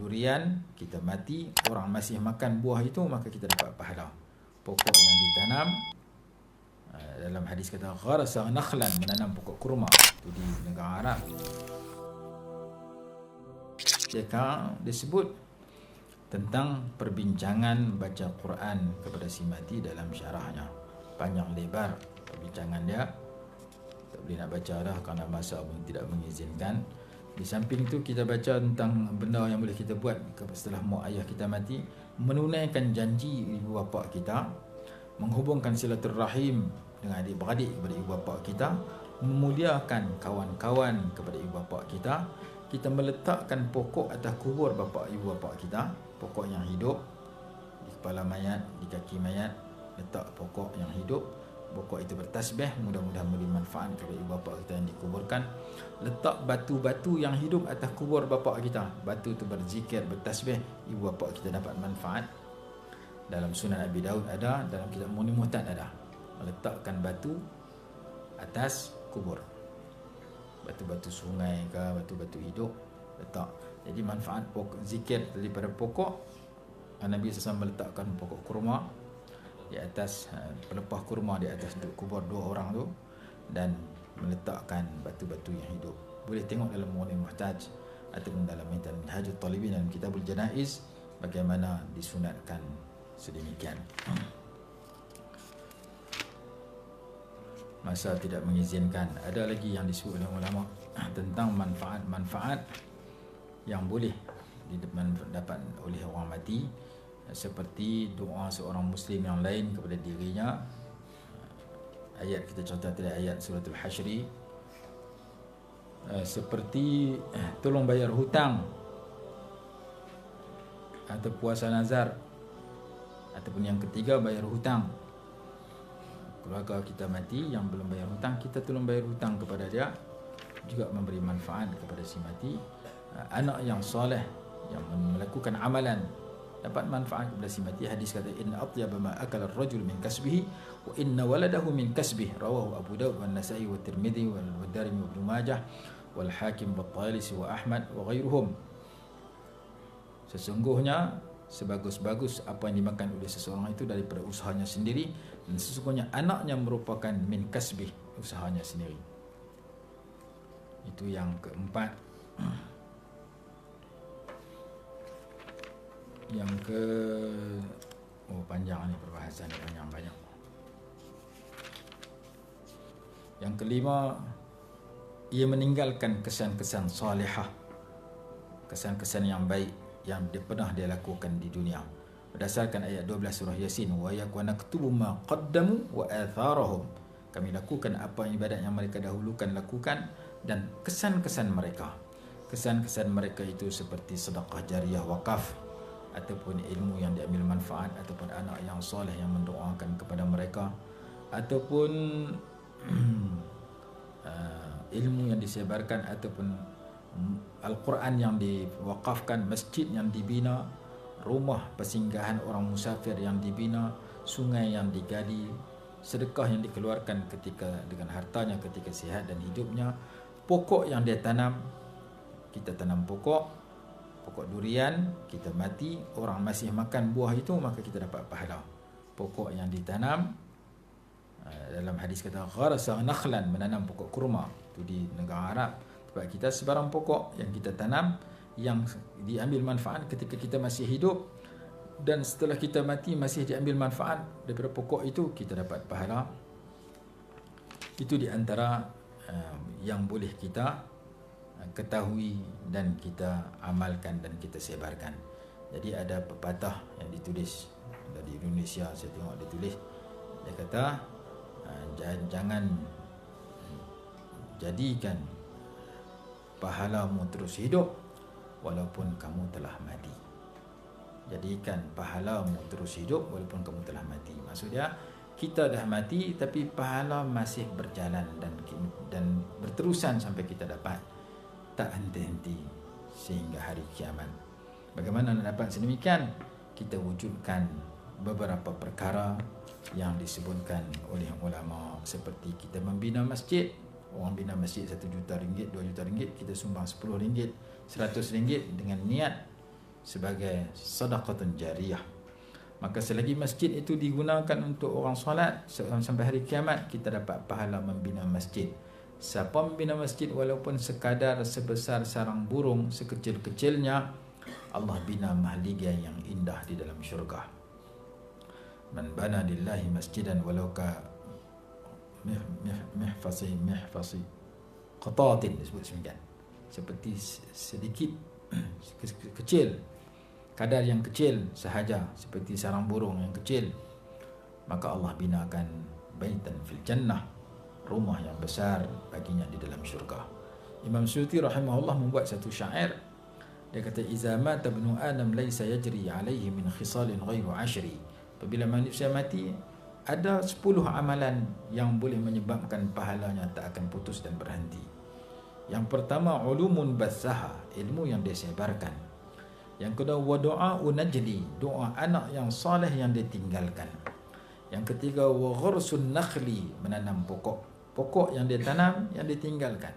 durian kita mati orang masih makan buah itu maka kita dapat pahala. Pokok yang ditanam uh, dalam hadis kata gharasa nakhlan menanam pokok kurma. Itu di negara Arab. Dia disebut tentang perbincangan baca Quran kepada si mati dalam syarahnya. Panjang lebar perbincangan dia. Tak boleh nak baca dah kerana masa pun tidak mengizinkan di samping itu kita baca tentang benda yang boleh kita buat setelah mak ayah kita mati. Menunaikan janji ibu bapa kita. Menghubungkan silaturahim dengan adik-beradik kepada ibu bapa kita. Memuliakan kawan-kawan kepada ibu bapa kita. Kita meletakkan pokok atas kubur bapa ibu bapa kita. Pokok yang hidup di kepala mayat di kaki mayat. Letak pokok yang hidup pokok itu bertasbih mudah-mudahan memberi manfaat kepada ibu bapa kita yang dikuburkan. Letak batu-batu yang hidup atas kubur bapa kita. Batu itu berzikir bertasbih ibu bapa kita dapat manfaat. Dalam sunan Abi Daud ada dalam kitab Muni Muhtad ada. Meletakkan batu atas kubur. Batu-batu sungai ke batu-batu hidup letak. Jadi manfaat pokok zikir daripada pokok. Nabi SAW meletakkan pokok kurma di atas eh, pelepah kurma di atas kubur dua orang tu dan meletakkan batu-batu yang hidup. Boleh tengok dalam Mu'lim Muhtaj ataupun dalam Mintan Hajjul Talibin dalam Kitabul Janaiz bagaimana disunatkan sedemikian. Masa tidak mengizinkan. Ada lagi yang disebut oleh ulama tentang manfaat-manfaat yang boleh didapat oleh orang mati seperti doa seorang muslim yang lain kepada dirinya. Ayat kita contoh tadi ayat suratul hasyri seperti tolong bayar hutang. Atau puasa nazar ataupun yang ketiga bayar hutang. Keluarga kita mati yang belum bayar hutang kita tolong bayar hutang kepada dia. Juga memberi manfaat kepada si mati. Uh, anak yang soleh yang melakukan amalan dapat manfaat kepada si mati. Hadis kata inna atyaba ma akala ar-rajul min kasbihi wa inna waladahu min kasbihi. Rawahu abu daud wa nasai wa tirmidzi wa darimi wa ibn majah wal hakim wa talisi wa ahmad wa ghairuhum sesungguhnya sebagus-bagus apa yang dimakan oleh seseorang itu daripada usahanya sendiri dan sesungguhnya anaknya merupakan min kasbih usahanya sendiri. Itu yang keempat yang ke oh panjang ni perbahasan panjang banyak yang kelima ia meninggalkan kesan-kesan salihah. Kesan-kesan yang baik yang dia pernah dia lakukan di dunia. Berdasarkan ayat 12 surah yasin wa yakuna ktubu ma qaddamu wa atharahum. Kami lakukan apa ibadat yang mereka dahulukan lakukan dan kesan-kesan mereka. Kesan-kesan mereka itu seperti sedekah jariah wakaf ataupun ilmu yang diambil manfaat ataupun anak yang soleh yang mendoakan kepada mereka ataupun uh, ilmu yang disebarkan ataupun Al-Quran yang diwakafkan, masjid yang dibina, rumah persinggahan orang musafir yang dibina, sungai yang digali, sedekah yang dikeluarkan ketika dengan hartanya ketika sihat dan hidupnya, pokok yang dia tanam, kita tanam pokok, pokok durian, kita mati, orang masih makan buah itu, maka kita dapat pahala. Pokok yang ditanam, eh, dalam hadis kata, gharasa nakhlan, menanam pokok kurma, itu di negara Arab, sebab kita sebarang pokok yang kita tanam yang diambil manfaat ketika kita masih hidup dan setelah kita mati masih diambil manfaat daripada pokok itu kita dapat pahala. Itu di antara uh, yang boleh kita ketahui dan kita amalkan dan kita sebarkan. Jadi ada pepatah yang ditulis dari Indonesia saya tengok ditulis dia kata uh, jangan jadikan pahalamu terus hidup walaupun kamu telah mati. Jadikan pahalamu terus hidup walaupun kamu telah mati. Maksudnya kita dah mati tapi pahala masih berjalan dan dan berterusan sampai kita dapat tak henti-henti sehingga hari kiamat. Bagaimana nak dapat sedemikian? Kita wujudkan beberapa perkara yang disebutkan oleh ulama seperti kita membina masjid orang bina masjid satu juta ringgit, dua juta ringgit, kita sumbang sepuluh ringgit, seratus ringgit dengan niat sebagai sedekah jariyah maka selagi masjid itu digunakan untuk orang solat sampai hari kiamat kita dapat pahala membina masjid siapa membina masjid walaupun sekadar sebesar sarang burung sekecil-kecilnya Allah bina mahligai yang indah di dalam syurga. Man bana lillahi masjidan walau ka mihfasi mihfasi qatatin disebut semikian. Seperti sedikit kecil. Kadar yang kecil sahaja seperti sarang burung yang kecil. Maka Allah binakan baitan fil jannah rumah yang besar baginya di dalam syurga. Imam Syuti rahimahullah membuat satu syair. Dia kata iza mata ibnu adam laysa yajri alaihi min khisalin ghairu ashri. Apabila manusia mati ada 10 amalan yang boleh menyebabkan pahalanya tak akan putus dan berhenti. Yang pertama ulumun basaha ilmu yang dia sebarkan yang kedua wa doa unajli, doa anak yang soleh yang ditinggalkan. Yang ketiga wa ghursun nakhli, menanam pokok. Pokok yang dia tanam yang ditinggalkan.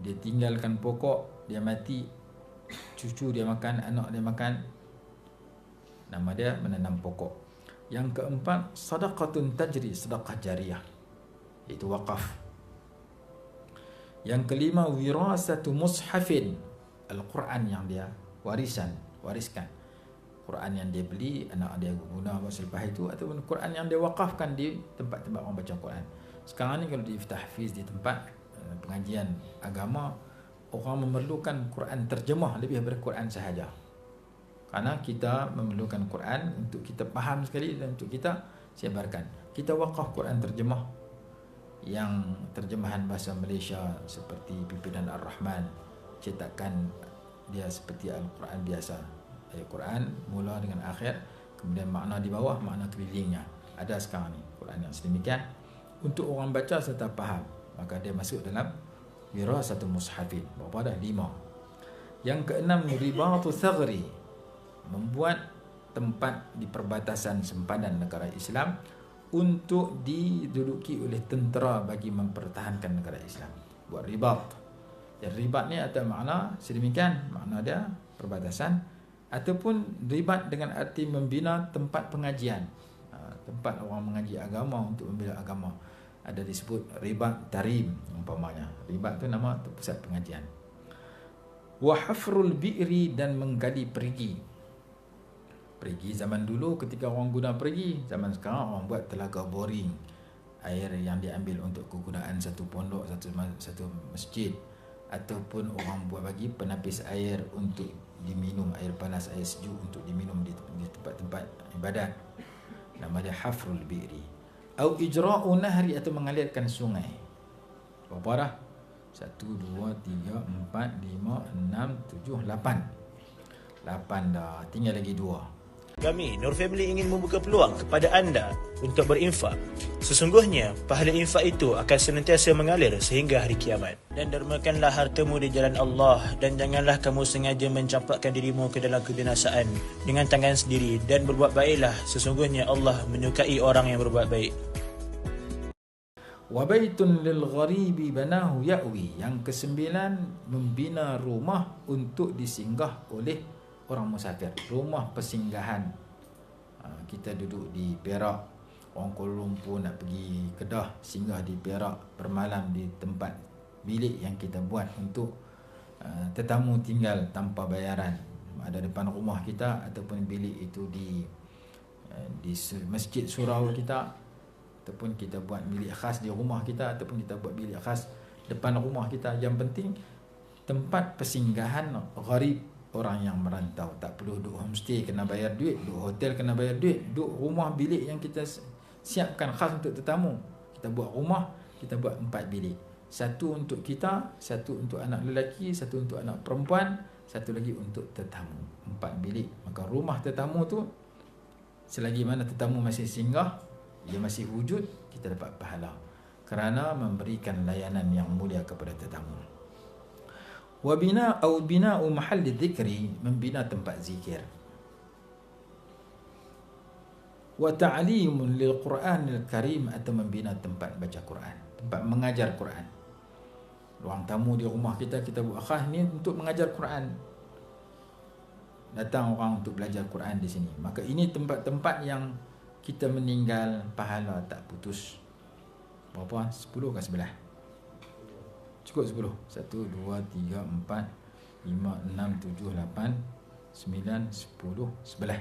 Dia tinggalkan pokok, dia mati, cucu dia makan, anak dia makan. Nama dia menanam pokok. Yang keempat sadaqatun tajri, sedekah jariah. Itu wakaf. Yang kelima wirasatu mushafin, Al-Quran yang dia warisan, wariskan. Quran yang dia beli, anak dia guna masa lepas itu ataupun Quran yang dia wakafkan di tempat-tempat orang baca Quran. Sekarang ni kalau di tahfiz di tempat eh, pengajian agama, orang memerlukan Quran terjemah lebih daripada Quran sahaja. Karena kita memerlukan Quran untuk kita faham sekali dan untuk kita sebarkan. Kita wakaf Quran terjemah yang terjemahan bahasa Malaysia seperti Pimpinan Ar-Rahman cetakan dia seperti Al-Quran biasa Al-Quran mula dengan akhir kemudian makna di bawah makna kelilingnya. Ada sekarang ni Quran yang sedemikian. Untuk orang baca serta faham maka dia masuk dalam satu mushafin. Berapa dah lima. Yang keenam ribatu thagri membuat tempat di perbatasan sempadan negara Islam untuk diduduki oleh tentera bagi mempertahankan negara Islam. Buat ribat. Dan ribat ni ada makna sedemikian. Makna dia perbatasan ataupun ribat dengan arti membina tempat pengajian. Ha, tempat orang mengaji agama untuk membina agama. Ada disebut ribat tarim umpamanya. Ribat tu nama tu pusat pengajian. Wa hafrul bi'ri dan menggali perigi. Perigi zaman dulu ketika orang guna perigi zaman sekarang orang buat telaga boring. Air yang diambil untuk kegunaan satu pondok satu satu masjid ataupun orang buat bagi penapis air untuk diminum air panas air sejuk untuk diminum di, tempat-tempat ibadat nama dia hafrul bi'ri. Au ijra'u nahri atau mengalirkan sungai. Berapa dah 1 2 3 4 5 6 7 8 8 dah. Tinggal lagi 2 kami, Nur Family ingin membuka peluang kepada anda untuk berinfak. Sesungguhnya, pahala infak itu akan senantiasa mengalir sehingga hari kiamat. Dan dermakanlah hartamu di jalan Allah dan janganlah kamu sengaja mencampakkan dirimu ke dalam kebinasaan dengan tangan sendiri dan berbuat baiklah. Sesungguhnya Allah menyukai orang yang berbuat baik. Wabaitun lil gharibi banahu ya'wi Yang kesembilan membina rumah untuk disinggah oleh orang musafir. Rumah persinggahan. Ha, kita duduk di Perak. Orang Kuala Lumpur nak pergi Kedah singgah di Perak bermalam di tempat bilik yang kita buat untuk uh, tetamu tinggal tanpa bayaran. Ada depan rumah kita ataupun bilik itu di uh, di masjid surau kita ataupun kita buat bilik khas di rumah kita ataupun kita buat bilik khas depan rumah kita. Yang penting tempat persinggahan gharib orang yang merantau tak perlu duduk homestay kena bayar duit. Duduk hotel kena bayar duit. Duduk rumah bilik yang kita siapkan khas untuk tetamu. Kita buat rumah kita buat empat bilik. Satu untuk kita satu untuk anak lelaki satu untuk anak perempuan satu lagi untuk tetamu. Empat bilik. Maka rumah tetamu tu selagi mana tetamu masih singgah dia masih wujud kita dapat pahala. Kerana memberikan layanan yang mulia kepada tetamu wa bina au bina mahal dzikri membina tempat zikir wa ta'lim lil Qur'anil Karim atau membina tempat baca Quran tempat mengajar Quran ruang tamu di rumah kita kita buat khas ni untuk mengajar Quran datang orang untuk belajar Quran di sini. Maka ini tempat-tempat yang kita meninggal pahala tak putus. Berapa? 10 ke sebelah? Cukup 10. 1, 2, 3, 4, 5, 6, 7, 8, 9, 10, sebelah.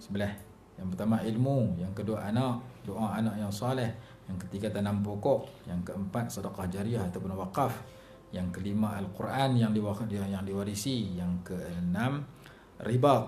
Sebelah. Yang pertama ilmu, yang kedua anak, doa anak yang soleh, yang ketiga tanam pokok, yang keempat sedekah jariah ataupun wakaf, yang kelima Al-Quran yang yang diwarisi, yang keenam riba,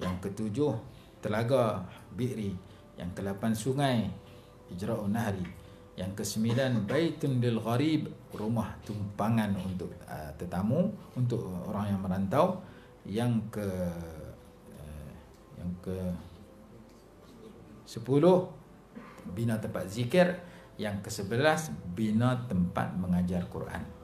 yang ketujuh telaga bi'ri, yang kelapan sungai. Ijra'un nahri, yang kesembilan baitun lil gharib, rumah tumpangan untuk uh, tetamu, untuk orang yang merantau, yang ke yang ke sepuluh bina tempat zikir. Yang ke sebelas bina tempat mengajar Quran